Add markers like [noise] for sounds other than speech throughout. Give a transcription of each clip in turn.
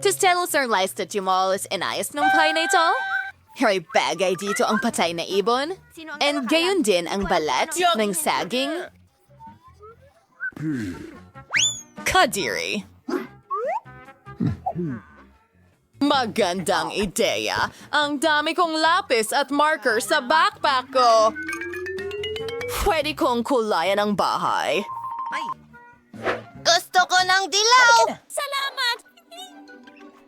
Tistelos are licensed tumulos inayos ng pay na ito? Hay bagay dito ang patay na ibon. And gayon din ang balat ng saging. Kadiri. Magandang ideya. Ang dami kong lapis at marker sa backpack ko. Pwede kong kulayan ang bahay. Gusto ko ng dilaw! Salamat!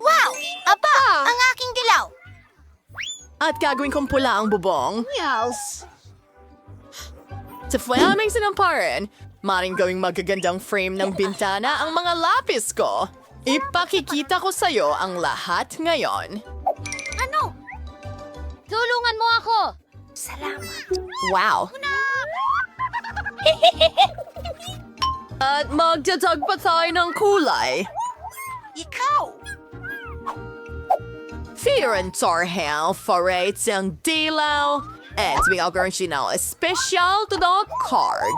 Wow! Aba, ang aking dilaw! At gagawin kong pula ang bubong. Yes. Sa flaming sinamparan, maring gawing magagandang frame ng bintana ang mga lapis ko. Ipakikita ko sa'yo ang lahat ngayon. Ano? Tulungan mo ako! Salamat. Wow! At magdadag pa tayo ng kulay. Ikaw! Fear and Torhel forates ang dilaw. At bigyan sinal special to the card.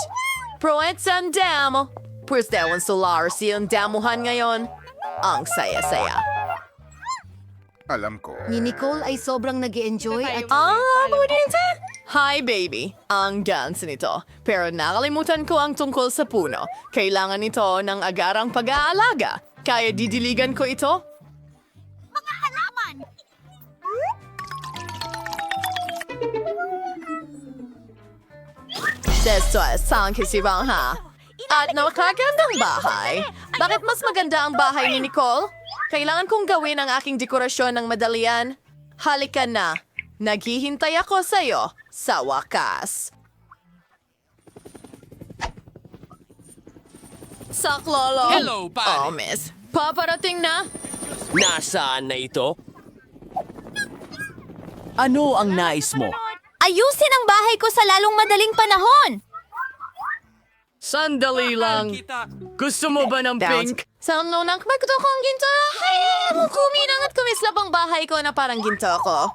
Proets ang damo. Pues dawan solar siyang damuhan ngayon. Ang saya-saya. Alam ko. Ni Nicole ay sobrang nag enjoy at Ah, budinte! Hi, baby. Ang dance nito. Pero nakalimutan ko ang tungkol sa puno. Kailangan nito ng agarang pag-aalaga. Kaya didiligan ko ito? Desto sang kisibang ha. At nakakagandang bahay. Bakit mas maganda ang bahay ni Nicole? Kailangan kong gawin ang aking dekorasyon ng madalian. Halika na. Naghihintay ako sa'yo sa wakas. Saklolo. Hello, pare. Oh, miss. Paparating na. Nasaan na ito? Ano ang nais mo? Ayusin ang bahay ko sa lalong madaling panahon! Sandali lang. Gusto mo ba ng pink? Sa nunang magto kong ginto. Ay, kuminang at kumislap ang bahay ko na parang ginto ko.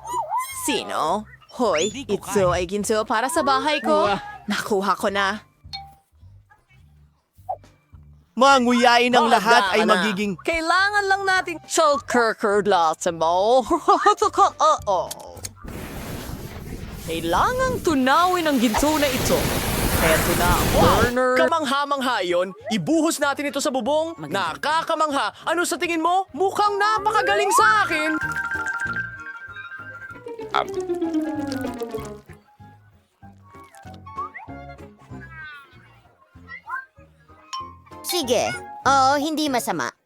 Sino? Hoy, ito ay ginto para sa bahay ko. Nakuha ko na. Manguyain ang lahat ay magiging... Kailangan lang natin Shulkerker lahat mo. [laughs] Oo. Kailangang tunawin ang ginto na ito. Eto na, Warner. Kamangha-mangha yun. Ibuhos natin ito sa bubong. Nakakamangha. Ano sa tingin mo? Mukhang napakagaling sa akin. Sige. Oo, hindi masama. [laughs]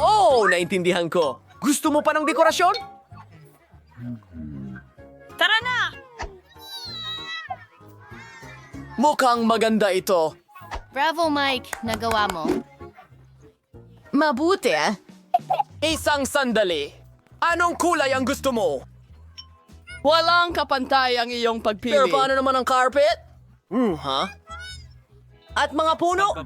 Oh, naintindihan ko. Gusto mo pa ng dekorasyon? Tara na! Mukhang maganda ito. Bravo, Mike. Nagawa mo. Mabuti ah. Isang sandali. Anong kulay ang gusto mo? Walang kapantay ang iyong pagpili. Pero paano naman ang carpet? Hmm, ha? At mga puno?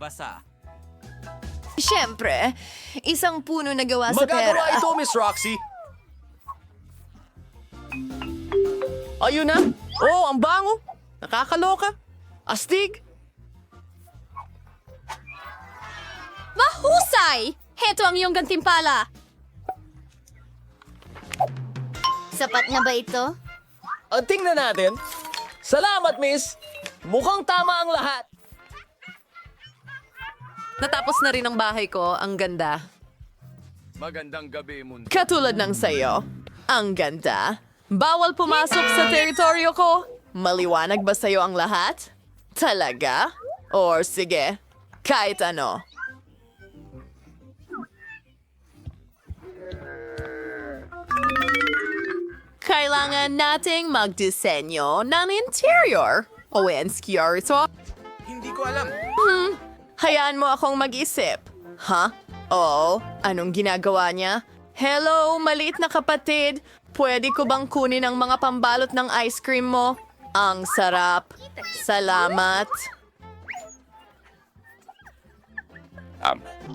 Siyempre, isang puno na gawa sa pera. Magagawa ito, Miss Roxy. Ayun na. Oh, ang bango. Nakakaloka. Astig. Mahusay! Heto ang iyong gantimpala. Sapat na ba ito? O, tingnan natin. Salamat, Miss. Mukhang tama ang lahat. Natapos na rin ang bahay ko. Ang ganda. Magandang gabi, mundo. Katulad ng sayo. Ang ganda. Bawal pumasok sa teritoryo ko. Maliwanag ba sa'yo ang lahat? Talaga? Or sige, kahit ano. Kailangan nating magdisenyo ng interior. O insecure ito. Hindi ko alam. Hayaan mo akong mag-isip. Ha? Oo, anong ginagawa niya? Hello, maliit na kapatid. Pwede ko bang kunin ang mga pambalot ng ice cream mo? Ang sarap. Salamat.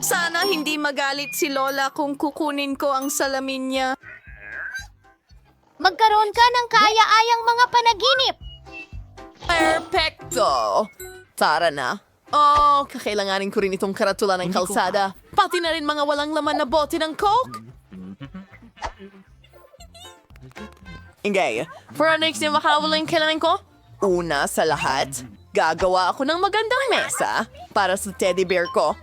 Sana hindi magalit si Lola kung kukunin ko ang salamin niya. Magkaroon ka ng kaya-ayang mga panaginip! Perfecto! Tara na. Oh, kakailanganin ko rin itong karatula ng kalsada. Pati na rin mga walang laman na bote ng Coke. Ingay, for our next na makawalan kailangan ko? Una sa lahat, gagawa ako ng magandang mesa para sa teddy bear ko.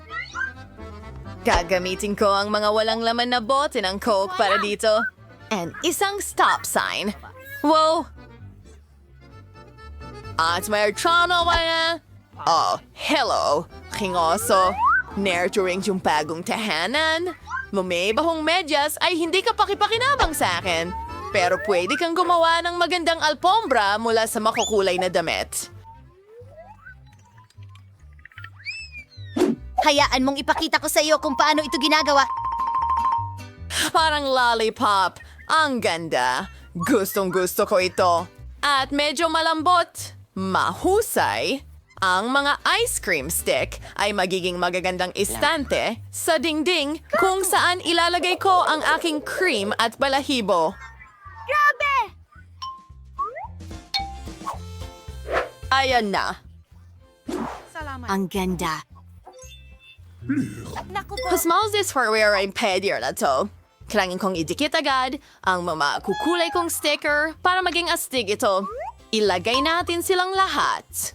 Gagamitin ko ang mga walang laman na bote ng Coke para dito. And isang stop sign. Wow! At may archano ba yan? Oh, hello, king oso. Nurturing yung bagong tahanan. Mumibahong medyas ay hindi ka pakipakinabang sa akin. Pero pwede kang gumawa ng magandang alpombra mula sa makukulay na damit. Hayaan mong ipakita ko sa iyo kung paano ito ginagawa. Parang lollipop. Ang ganda. Gustong gusto ko ito. At medyo malambot. Mahusay. Ang mga ice cream stick ay magiging magagandang istante sa dingding kung saan ilalagay ko ang aking cream at balahibo. Grabe! Ayan na. Ang ganda. Who smells this for wear ang pedier na to? Kailangan kong idikit agad ang mga kukulay kong sticker para maging astig ito. Ilagay natin silang lahat.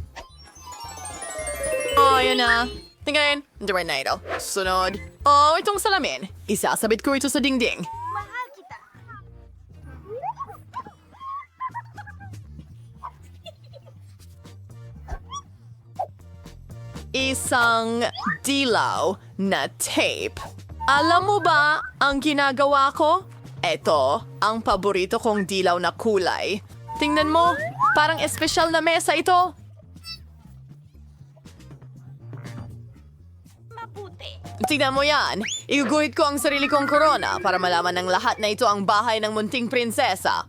Oh, yun na. Tingnan, rin na ito. Sunod. Oh, itong salamin. Isasabit ko ito sa dingding. Isang dilaw na tape. Alam mo ba ang ginagawa ko? Ito, ang paborito kong dilaw na kulay. Tingnan mo, parang espesyal na mesa ito. Tingnan mo yan. Iguguhit ko ang sarili kong korona para malaman ng lahat na ito ang bahay ng munting prinsesa.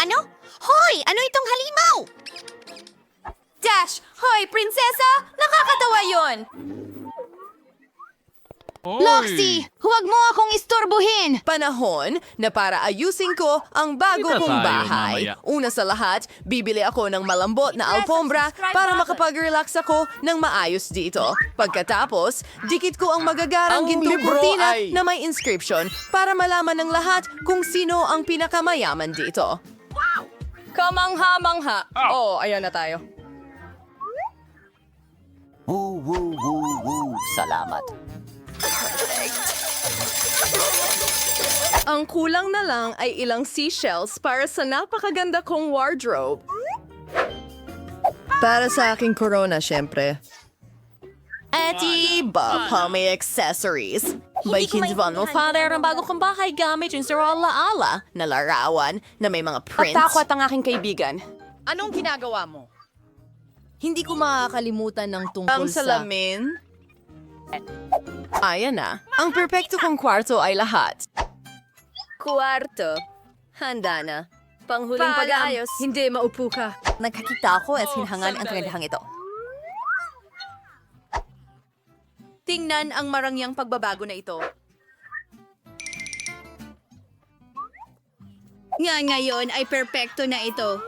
Ano? Hoy! Ano itong halimaw? Dash! Hoy, prinsesa! Nakakatawa yon! Loxy! Huwag mo akong istorbohin! Panahon na para ayusin ko ang bago Kita kong tayo bahay. mamaya. Una sa lahat, bibili ako ng malambot na alpombra para makapag-relax ako ng maayos dito. Pagkatapos, dikit ko ang magagarang Ang gintong libro kurtina ay- na may inscription para malaman ng lahat kung sino ang pinakamayaman dito. Kamangha-mangha. Oh, ayan na tayo. Salamat. Ang kulang na lang ay ilang seashells para sa napakaganda kong wardrobe. Para sa aking corona, syempre. At iba pa may accessories. Kids Von maintindihan Father, ang bago kong bahay gamit yung Sir Ala na larawan na may mga At prints. ako at ang aking kaibigan. Anong ginagawa mo? Hindi ko makakalimutan ng tungkol Ang sa... salamin. Ayan na. Ang perpekto kong kwarto ay lahat. Kwarto. Handa na. Panghuling Paalam. pag-aayos. Hindi, maupo ka. Nagkakita ako at sinhangan ang kagandahang ito. Tingnan ang marangyang pagbabago na ito. Nga ngayon ay perpekto na ito.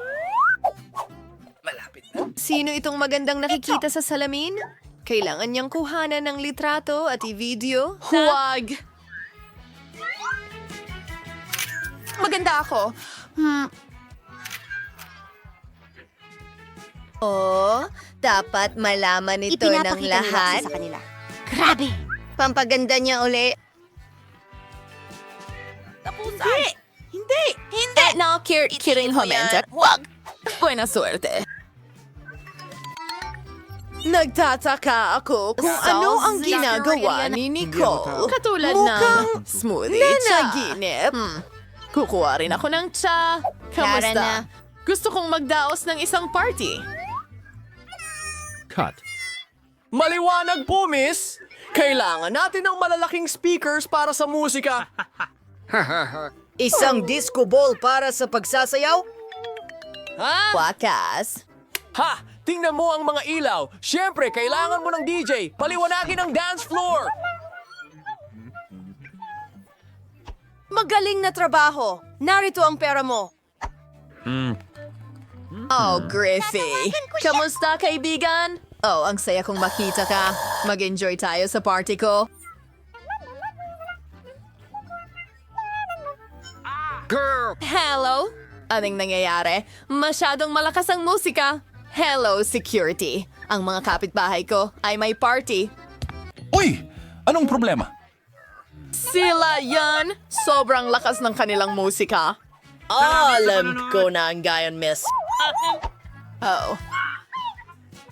Sino itong magandang nakikita sa salamin? Kailangan niyang kuhanan ng litrato at i-video? Huwag! Maganda ako. Oh, dapat malaman ito ng Ipinapakita lahat. Sa kanila. Grabe! Pampaganda niya uli. Hindi! Hindi! Hindi! Eh, no, kir kiring homenta. Huwag! Buena suerte. Nagtataka ako kung ano ang ginagawa ni Nicole. Katulad ng smoothie Nanaginip. Hmm. Kukuha rin ako ng. Clara Kamusta? na. Gusto kong magdaos ng isang party. Cut. Maliwanag po, miss! Kailangan natin ng malalaking speakers para sa musika. [laughs] Isang disco ball para sa pagsasayaw? Wakas. Ha! Tingnan mo ang mga ilaw. Siyempre, kailangan mo ng DJ. Paliwanagin ang dance floor. Magaling na trabaho. Narito ang pera mo. Oh, Griffey. Kamusta, kaibigan? Oh, ang saya kong makita ka. Mag-enjoy tayo sa party ko. Girl! Hello? Anong nangyayari? Masyadong malakas ang musika. Hello, security. Ang mga kapitbahay ko ay may party. Uy! Anong problema? Sila yan! Sobrang lakas ng kanilang musika. Alam ko na ang gayon, miss. Oh,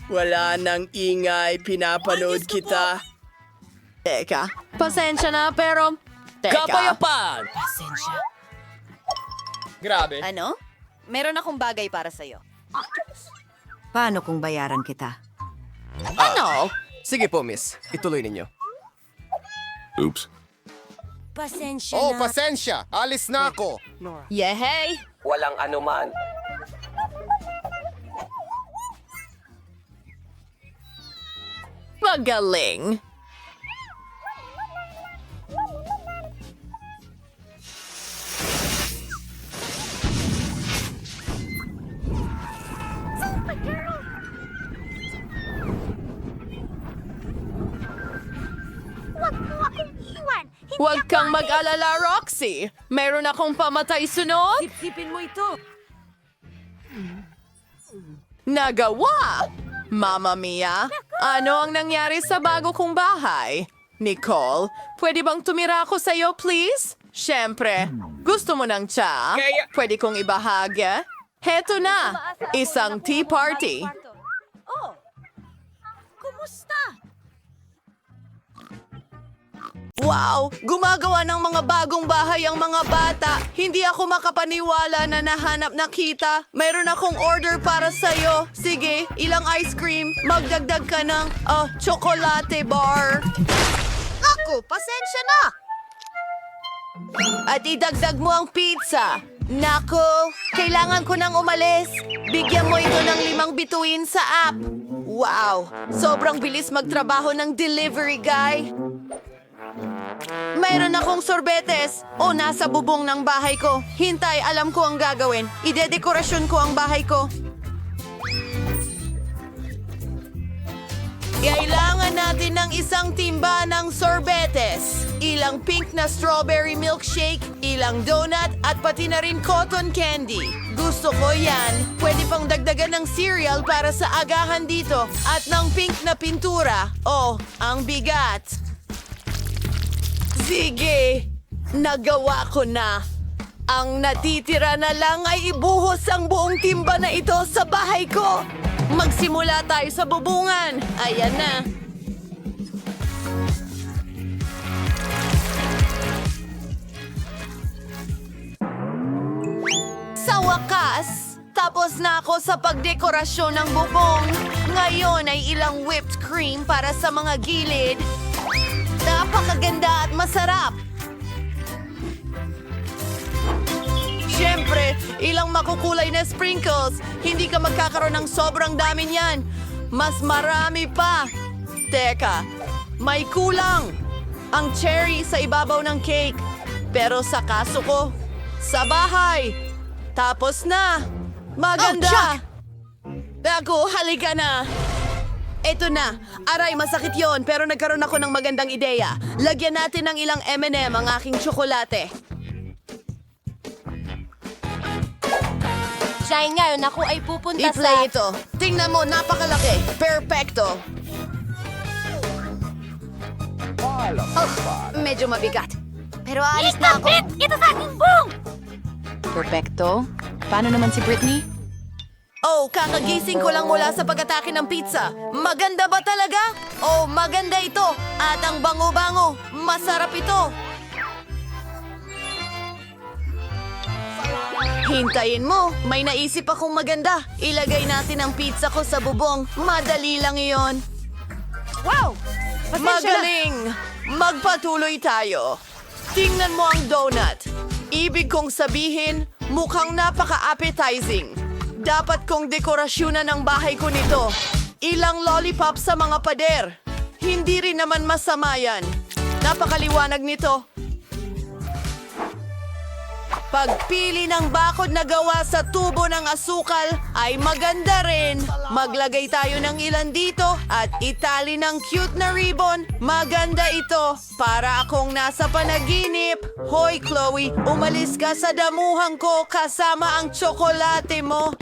Wala nang ingay, pinapanood kita. teka. Pasensya na, pero... Teka. Kapayapaan! Grabe. Ano? Meron akong bagay para sa'yo. Paano kung bayaran kita? Ano? Sige po, miss. Ituloy ninyo. Oops. Pasensya Oh, na. pasensya. Alis na ako. Yehey! Walang anuman. Magaling! Huwag kang mag-alala, Roxy. Meron akong pamatay sunod. Sipsipin mo ito. Nagawa! Mama Mia, ano ang nangyari sa bago kong bahay? Nicole, pwede bang tumira ako sa'yo, please? Siyempre, gusto mo ng tsa? Pwede kong ibahagi? Heto na, isang tea party. Wow! Gumagawa ng mga bagong bahay ang mga bata. Hindi ako makapaniwala na nahanap na kita. Mayroon akong order para sa'yo. Sige, ilang ice cream. Magdagdag ka ng uh, chocolate bar. Ako, pasensya na! At idagdag mo ang pizza. Nako, kailangan ko nang umalis. Bigyan mo ito ng limang bituin sa app. Wow, sobrang bilis magtrabaho ng delivery guy. Mayroon akong sorbetes. O, nasa bubong ng bahay ko. Hintay, alam ko ang gagawin. Idedekorasyon ko ang bahay ko. Kailangan natin ng isang timba ng sorbetes, ilang pink na strawberry milkshake, ilang donut, at pati na rin cotton candy. Gusto ko yan. Pwede pang dagdagan ng cereal para sa agahan dito at ng pink na pintura. Oh, ang bigat. Sige, nagawa ko na. Ang natitira na lang ay ibuhos ang buong timba na ito sa bahay ko. Magsimula tayo sa bubungan. Ayan na. Sa wakas, tapos na ako sa pagdekorasyon ng bubong. Ngayon ay ilang whipped cream para sa mga gilid. Napakaganda at masarap. Siyempre, ilang makukulay na sprinkles. Hindi ka magkakaroon ng sobrang dami niyan. Mas marami pa. Teka, may kulang. Ang cherry sa ibabaw ng cake. Pero sa kaso ko, sa bahay. Tapos na. Maganda. Ako, halika na. Eto na. Aray, masakit yon pero nagkaroon ako ng magandang ideya. Lagyan natin ng ilang M&M ang aking tsokolate. Shine ngayon ako ay pupunta I-play sa... ito. Tingnan mo, napakalaki. Perfecto. Medyo mabigat. Pero alis na ako. Ito sa aking boom! Perfecto. Paano naman si Britney? Oh, kakagising ko lang mula sa pag-atake ng pizza. Maganda ba talaga? Oh, maganda ito. At ang bango-bango. Masarap ito. Hintayin mo. May naisip akong maganda. Ilagay natin ang pizza ko sa bubong. Madali lang iyon. Wow! Magaling! Magpatuloy tayo. Tingnan mo ang donut. Ibig kong sabihin, mukhang napaka-appetizing. Dapat kong dekorasyonan ang bahay ko nito. Ilang lollipop sa mga pader. Hindi rin naman masama yan. Napakaliwanag nito. Pagpili ng bakod na gawa sa tubo ng asukal ay maganda rin. Maglagay tayo ng ilan dito at itali ng cute na ribbon. Maganda ito. Para akong nasa panaginip. Hoy Chloe, umalis ka sa damuhan ko kasama ang tsokolate mo.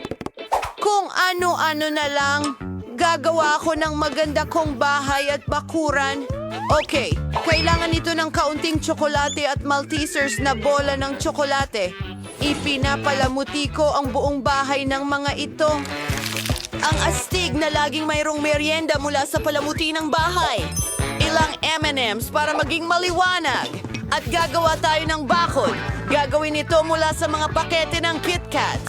Kung ano-ano na lang, gagawa ako ng maganda kong bahay at bakuran. Okay, kailangan ito ng kaunting tsokolate at Maltesers na bola ng tsokolate. Ipinapalamuti ko ang buong bahay ng mga ito. Ang astig na laging mayroong merienda mula sa palamuti ng bahay. Ilang M&M's para maging maliwanag. At gagawa tayo ng bakod. Gagawin ito mula sa mga pakete ng KitKat.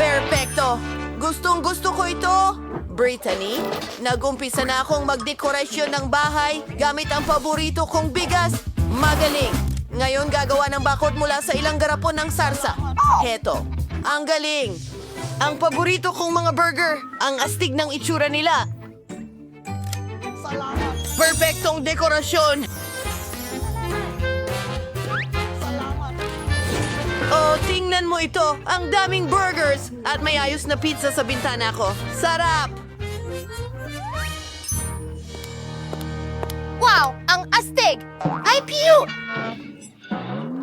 Perfecto! Gustong gusto ko ito! Brittany, nag-umpisa na akong magdekorasyon ng bahay gamit ang paborito kong bigas. Magaling! Ngayon gagawa ng bakod mula sa ilang garapon ng sarsa. Heto, ang galing! Ang paborito kong mga burger, ang astig ng itsura nila. Perfectong dekorasyon! Oh, tingnan mo ito! Ang daming burgers! At may ayos na pizza sa bintana ko. Sarap! Wow! Ang astig! Ay, pew!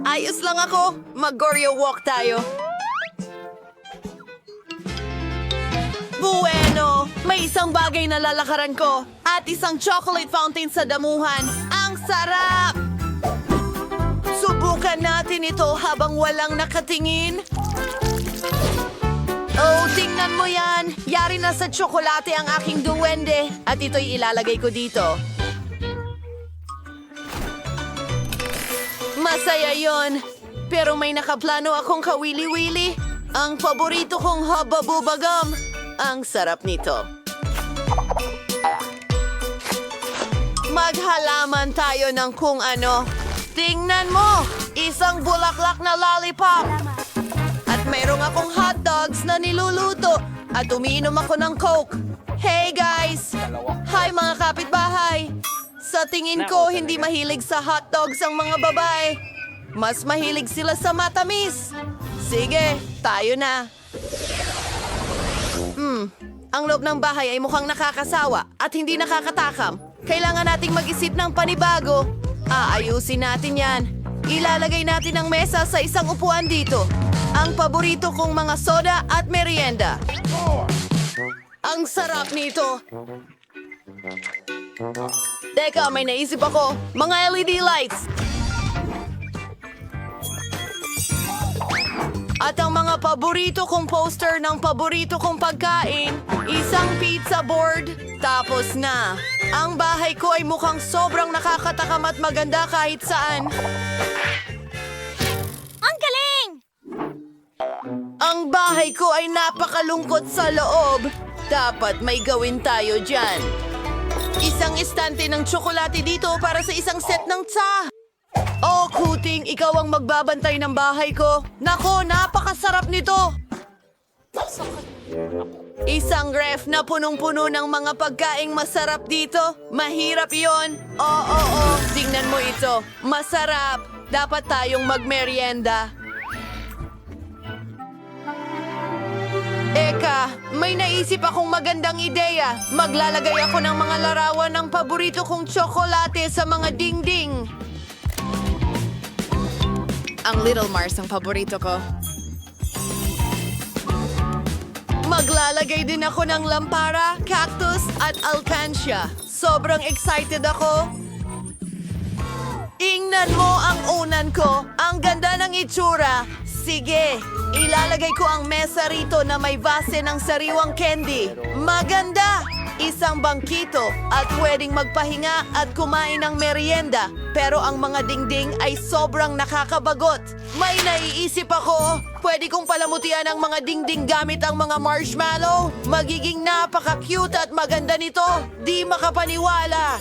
Ayos lang ako. Mag-Goryo walk tayo. Bueno! May isang bagay na lalakaran ko at isang chocolate fountain sa damuhan. Ang sarap! Subukan natin ito habang walang nakatingin. Oh, tingnan mo yan! Yari na sa tsokolate ang aking duwende at ito'y ilalagay ko dito. Masaya yon. Pero may nakaplano akong kawili-wili. Ang paborito kong hababubagam. Ang sarap nito. Maghalaman tayo ng kung ano. Tingnan mo! Isang bulaklak na lollipop. At mayroong akong hot dogs na niluluto. At umiinom ako ng Coke. Hey guys! Hi mga kapitbahay! Sa tingin ko, hindi mahilig sa hot dogs ang mga babae. Mas mahilig sila sa matamis. Sige, tayo na. Hmm, ang loob ng bahay ay mukhang nakakasawa at hindi nakakatakam. Kailangan nating mag-isip ng panibago. Aayusin natin yan. Ilalagay natin ang mesa sa isang upuan dito. Ang paborito kong mga soda at merienda. Ang sarap nito. Teka, may naisip ako. Mga LED lights. At ang mga paborito kong poster ng paborito kong pagkain, isang pizza board, tapos na. Ang bahay ko ay mukhang sobrang nakakatakam at maganda kahit saan. Ang galing! Ang bahay ko ay napakalungkot sa loob. Dapat may gawin tayo dyan. Isang estante ng tsokolate dito para sa isang set ng tsa. Oh, Kuting, ikaw ang magbabantay ng bahay ko. Nako, napakasarap nito. Isang ref na punong-puno ng mga pagkaing masarap dito. Mahirap yon. Oo, oo, oo. Tingnan mo ito. Masarap. Dapat tayong magmerienda. Eka, may naisip akong magandang ideya. Maglalagay ako ng mga larawan ng paborito kong tsokolate sa mga dingding. Ang Little Mars ang paborito ko. Maglalagay din ako ng lampara, cactus at alcancia. Sobrang excited ako. Ingnan mo ang unan ko. Ang ganda ng itsura. Sige, ilalagay ko ang mesa rito na may base ng sariwang candy. Maganda! Isang bangkito at pwedeng magpahinga at kumain ng merienda. Pero ang mga dingding ay sobrang nakakabagot. May naiisip ako. Pwede kong palamutian ang mga dingding gamit ang mga marshmallow. Magiging napaka-cute at maganda nito. Di makapaniwala.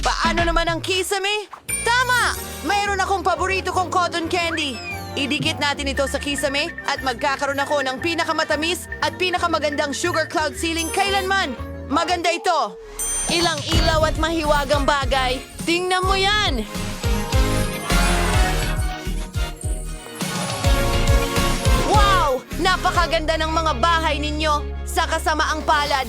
Paano naman ang kisame? Tama! Mayroon akong paborito kong cotton candy. Idikit natin ito sa kisame at magkakaroon ako ng pinakamatamis at pinakamagandang sugar cloud ceiling kailanman. Maganda ito! Ilang ilaw at mahiwagang bagay. Tingnan mo yan! Wow! Napakaganda ng mga bahay ninyo sa kasamaang palad.